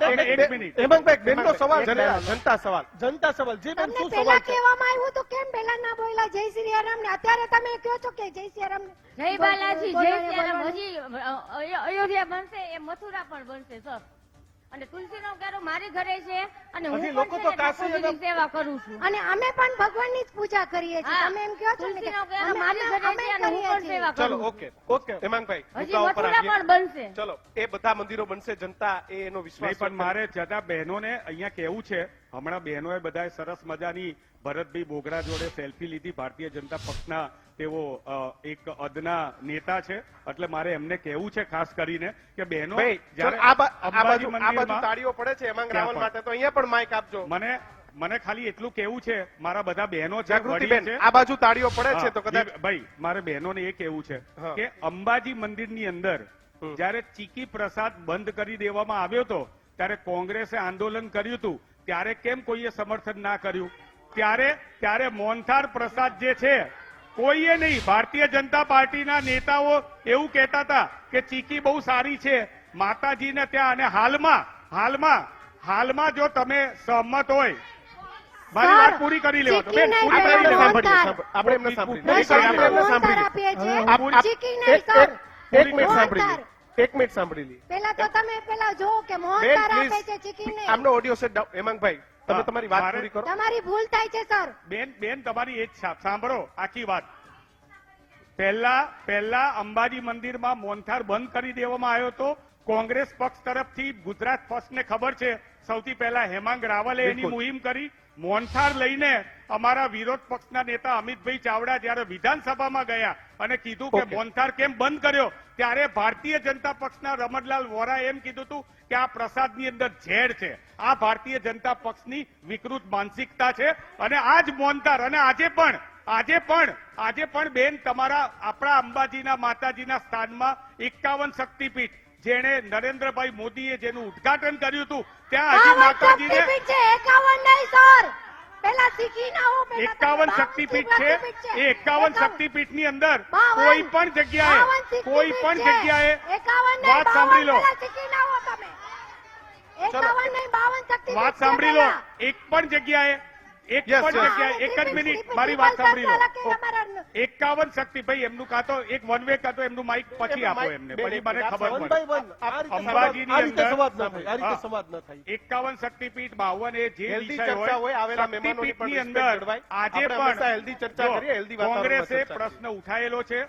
હેમંતભાઈ બેનનો સવાલ એક છે મિનિટ. જનતા સવાલ. જનતા સવાલ. જી બેન શું સવાલ કહેવામાં આવ્યું તો કેમ પહેલા ના બોલ્યા? જય શ્રી રામ ને. અત્યારે તમે કહો છો કે જય શ્રી રામ જય બાલાજી જય હજી અયોધ્યા બનશે એ મથુરા પણ બનશે સર. અને તુલસીનો ક્યારો મારી ઘરે છે અને હું લોકો તો કાશી સેવા કરું છું. અને અમે પણ ભગવાનની જ પૂજા કરીએ છીએ. તમે એમ કહો છો ને કે અમે- મારી ઘરે છે અને હું પણ સેવા કરું ચલો ઓકે ઓકે હેમાંગભાઈ હજી મુદ્દા ઉપર મથુરા આવીએ. પણ બનશે. ચલો એ બધા મંદિરો બનશે જનતા એ એનો વિશ્વાસ પણ મારે છતાં બહેનોને અહીંયા કેવું છે હમણાં બહેનોએ બધાએ સરસ મજાની ભરતભાઈ બોગરા જોડે સેલ્ફી લીધી. ભારતીય જનતા પક્ષના તેઓ એક અદના નેતા છે. એટલે મારે એમને કહેવું છે ખાસ કરીને કે બહેનો આ બાજુ તાળીઓ પડે છે હેમાંગ રાવલ માટે તો અહીંયા પણ માઇક આપજો. મને મને ખાલી એટલું કેવું છે મારા બધા બહેનો છે આ બાજુ તાળીઓ પડે છે તો કદાચ ભાઈ મારે બહેનોને એ કેવું છે કે અંબાજી મંદિરની અંદર જયારે જ્યારે ચીકી પ્રસાદ બંધ કરી દેવામાં આવ્યો હતો ત્યારે કોંગ્રેસે આંદોલન કર્યું હતું ત્યારે કેમ કોઈએ સમર્થન ના કર્યું? ત્યારે ત્યારે મોહનથાર પ્રસાદ જે છે કોઈએ નહીં ભારતીય જનતા પાર્ટીના નેતાઓ એવું કહેતા હતા કે ચીકી બહુ સારી છે માતાજીને ત્યાં અને હાલમાં હાલમાં હાલમાં જો તમે સહમત હોય મારી વાત પૂરી કરી લેવા દો. બેન, પૂરી કરી લેવા આપણે એમને સાંભળી પૂરી નહીં, કરી આપણે એમને દો. મોહનથાળ સાંભળી આપીએ છીએ આપ- આપ- ચીકી નહીં, એક- સર. એક- એક મિનિટ સાંભળી મોહનથાળ. લી એક મિનિટ સાંભળી લી. પેલા તો તમે પેલા જો કે મોહન મોહનથાળ આપે છે ચીકી નહીં આમનો ઓડિયો સેટ હેમાંગભાઈ તમે તમારી વાત પૂરી કરો. તમારી ભૂલ થાય છે સર. બેન બેન તમારી એ જ સાંભળો આખી વાત. પહેલા પહેલા અંબાજી મંદિરમાં મોનથાર બંધ કરી દેવામાં આવ્યો હતો. કોંગ્રેસ પક્ષ તરફથી ગુજરાત પક્ષને ખબર છે. સૌથી પહેલા હેમાંગ રાવલે એની મુહિમ કરી. મોનથાર લઈને અમારા વિરોધ પક્ષના નેતા અમિતભાઈ ચાવડા જયારે વિધાનસભામાં ગયા અને કીધું કે. મોનથાર કેમ બંધ કર્યો ત્યારે ભારતીય જનતા પક્ષના રમણલાલ વોરા એમ કીધું હતું કે આ પ્રસાદની અંદર ઝેર છે આ ભારતીય જનતા પક્ષની વિકૃત માનસિકતા છે અને આ જ મોનથાર અને આજે પણ આજે પણ આજે પણ બેન તમારા આપણા અંબાજીના માતાજીના સ્થાનમાં એકાવન શક્તિપીઠ જેણે નરેન્દ્રભાઈ મોદીએ જેનું ઉદઘાટન કર્યું હતું ત્યાં હજી માતાજીને એકાવન શક્તિપીઠ છે? એ એકાવન શક્તિપીઠની અંદર કોઈ પણ જગ્યાએ કોઈ પણ જગ્યાએ વાત સાંભળી લો. વાત સાંભળી લો. એક પણ જગ્યાએ એક પણ જગ્યાએ એક જ મિનિટ મારી વાત સાંભળી લો. એકાવન શક્તિભાઈ એમનું કાં તો એક વન વે કાં તો એમનું માઇક પછી આપો એમને. પછી મને ખબર પડે. અંબાજીની અંદર- ન ન એકાવન શક્તિપીઠ બાવન એ જે વિષય હોય, આવેલા શક્તિપીઠની અંદર આજે પણ હેલ્ધી ચર્ચા કરીએ, હેલ્ધી કોંગ્રેસે પ્રશ્ન ઉઠાયેલો છે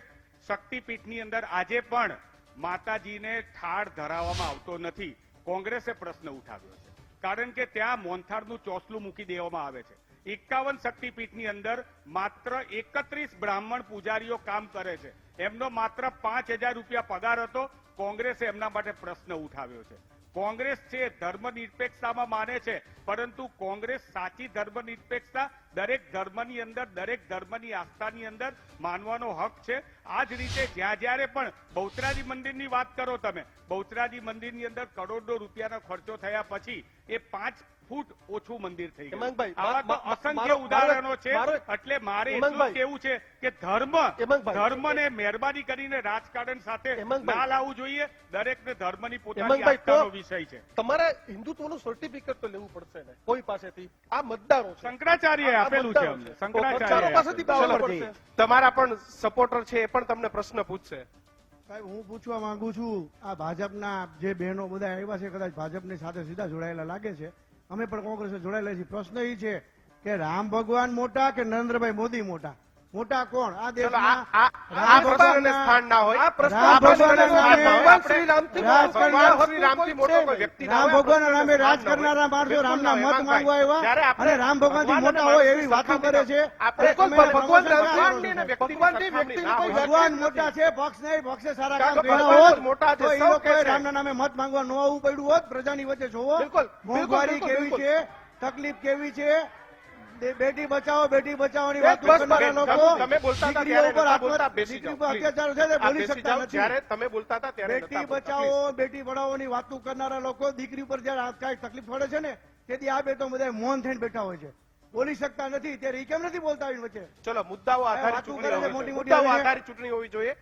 શક્તિપીઠની અંદર આજે પણ માતાજીને ઠાળ ધરાવવામાં આવતો નથી. કોંગ્રેસે પ્રશ્ન ઉઠાવ્યો છે. કારણ કે ત્યાં મોનથાળનું ચોસલું મૂકી દેવામાં આવે છે. એકાવન શક્તિપીઠની અંદર માત્ર એકત્રીસ બ્રાહ્મણ પૂજારીઓ કામ કરે છે. એમનો માત્ર પાંચ હજાર રૂપિયા પગાર હતો. કોંગ્રેસે એમના માટે પ્રશ્ન ઉઠાવ્યો છે. કોંગ્રેસ છે ધર્મનિરપેક્ષતામાં માને છે, પરંતુ કોંગ્રેસ સાચી ધર્મનિરપેક્ષતા દરેક ધર્મની અંદર, દરેક ધર્મની આસ્થાની અંદર માનવાનો હક છે. આ જ રીતે જ્યાં જ્યારે પણ બહુચરાજી મંદિરની વાત કરો તમે, બહુચરાજી મંદિરની અંદર કરોડો રૂપિયાનો ખર્ચો થયા પછી એ પાંચ ફૂટ ઓછું મંદિર થઈ ગયું. હેમાંગભાઈ, આવા તો અસંખ્ય ઉદાહરણો છે એટલે મારે એટલું કેવું છે કે ધર્મ ધર્મ ધર્મને મહેરબાની કરીને રાજકારણ સાથે ના લાવવું જોઈએ. દરેકને ધર્મની પોતાની આસ્થાનો વિષય છે. તમારે હિન્દુત્વનું સર્ટિફિકેટ તો લેવું પડશે ને કોઈ પાસેથી? આ મતદારો છે. શંકરાચાર્યએ આપેલું છે અમને. છે. પાસેથી. તમારા પણ સપોર્ટર છે એ પણ તમને પ્રશ્ન પૂછશે. સાહેબ હું પૂછવા માંગુ છું આ ભાજપના જે બહેનો બધા આવ્યા છે કદાચ ભાજપની સાથે સીધા જોડાયેલા લાગે છે અમે પણ કોંગ્રેસે જોડાયેલા છીએ. પ્રશ્ન એ છે કે રામ ભગવાન મોટા કે નરેન્દ્રભાઈ મોદી મોટા? મોટા કોણ? આ દેશમાં સ્થાન ના હોય. રામ. ભગવાન નામે રાજ. કરનારા માણસો રામના મત માંગવા આવ્યા અને રામ ભગવાનથી મોટા હોય એવી વાતો કરે છે. ભગવાન મોટા છે પક્ષ નહીં પક્ષે સારા કામ કર્યા હોત મોટા છે, એ લોકોએ રામના નામે મત માંગવા ન આવવું પડ્યું હોત. પ્રજાની વચ્ચે જોવો મોંઘવારી કેવી છે? તકલીફ કેવી છે? બેટી બચાવો બેટી બચાવવાની વાત કરનારા લોકો. તમે બોલતા હતા ત્યારે ઉપર અત્યાચાર છે તે બોલી શકતા નથી જ્યારે તમે બોલતા હતા ત્યારે બેટી બચાવો બેટી પઢાઓની વાતો કરનારા લોકો દીકરી ઉપર જયારે આ તકલીફ પડે છે ને તેથી આ બે તો બધા મૌન થઈને બેઠા હોય છે. બોલી શકતા નથી ત્યારે કેમ નથી બોલતા વચ્ચે? ચલો મુદ્દાઓ આધારિત ચૂંટણી મોટી મોટી આધારિત ચૂંટણી હોવી જોઈએ.